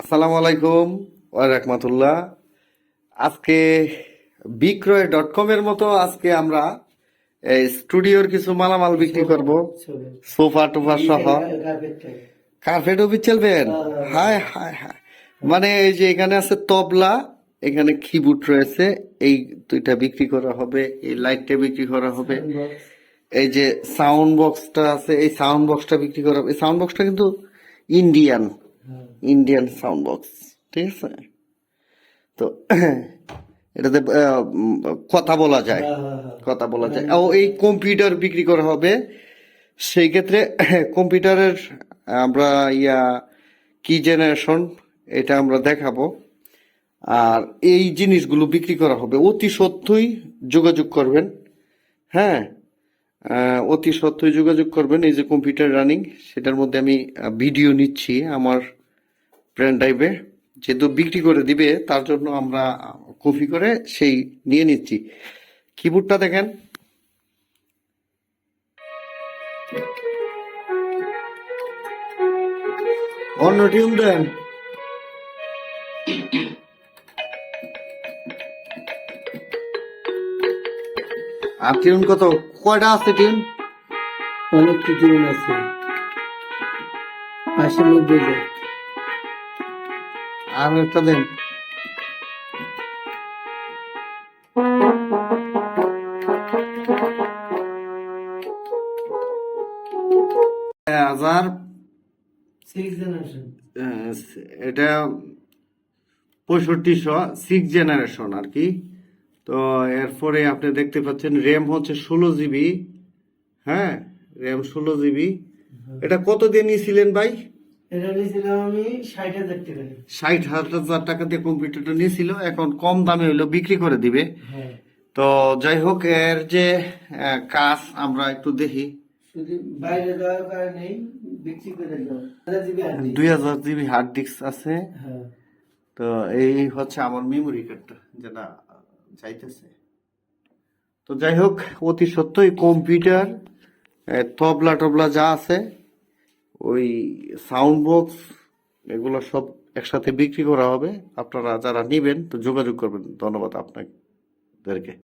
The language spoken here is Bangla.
আসসালামু আলাইকুম রাহমাতুল্লাহ আজকে বিক্রয় ডট কম এর মতো আজকে আমরা স্টুডিওর কিছু মালামাল বিক্রি করব। সোফা টোফা সহ। কার্পেটও বিচলবেন হায় হায় হায়। মানে এই যে এখানে আছে তবলা, এখানে কিবোর্ড রয়েছে, এই দুইটা বিক্রি করা হবে, এই লাইটটা বিক্রি করা হবে। এই যে সাউন্ড বক্সটা আছে, এই সাউন্ড বক্সটা বিক্রি করা হবে। এই সাউন্ড বক্সটা কিন্তু ইন্ডিয়ান। ইন্ডিয়ান সাউন্ড বক্স ঠিক আছে তো এটাতে কথা বলা যায়। কথা বলা যায়। ও এই কম্পিউটার বিক্রি করা হবে। সেই ক্ষেত্রে কম্পিউটারের আমরা ইয়া কি জেনারেশন এটা আমরা দেখাবো। আর এই জিনিসগুলো বিক্রি করা হবে। অতি সত্যই যোগাযোগ করবেন। হ্যাঁ অতি সত্যই যোগাযোগ করবেন। এই যে কম্পিউটার রানিং সেটার মধ্যে আমি ভিডিও নিচ্ছি। আমার পেন ড্রাইভে যেহেতু বিক্রি করে দিবে, তার জন্য আমরা কপি করে সেই নিয়ে নিচ্ছি। কিবোর্ডটা দেখেন। অন্য টিউন দেন। আর টিউন কত? কয়টা আছে টিউন? অনেক কিছু আছে। আশি নব্বই আর একটা দেন। হাজার এটা পঁয়ষট্টিশো সিক্স জেনারেশন আর কি। তো এরপরে আপনি দেখতে পাচ্ছেন র্যাম হচ্ছে ষোলো জিবি হ্যাঁ? র্যাম ষোলো জিবি এটা কত দিয়ে নিয়েছিলেন ভাই? এটা নিয়েছিলাম আমি ষাট হাজার টাকা ষাট হাজার টাকা দিয়ে কম্পিউটারটা নিয়েছিল এখন কম দামে হইল বিক্রি করে দিবে। হ্যাঁ। তো যাই হোক এর যে কাজ আমরা একটু দেখি। বাইরে কারণে বিক্রি করে। দুই হাজার জিবি হার্ড ডিস্ক আছে। হ্যাঁ। তো এই হচ্ছে আমার মেমোরি কার্ডটা যেটা চাইতেছে তো যাই হোক অতি সত্যই কম্পিউটার তবলা টবলা যা আছে ওই সাউন্ড বক্স এগুলো সব একসাথে বিক্রি করা হবে। আপনারা যারা নেবেন, তো যোগাযোগ করবেন। ধন্যবাদ আপনাদেরকে।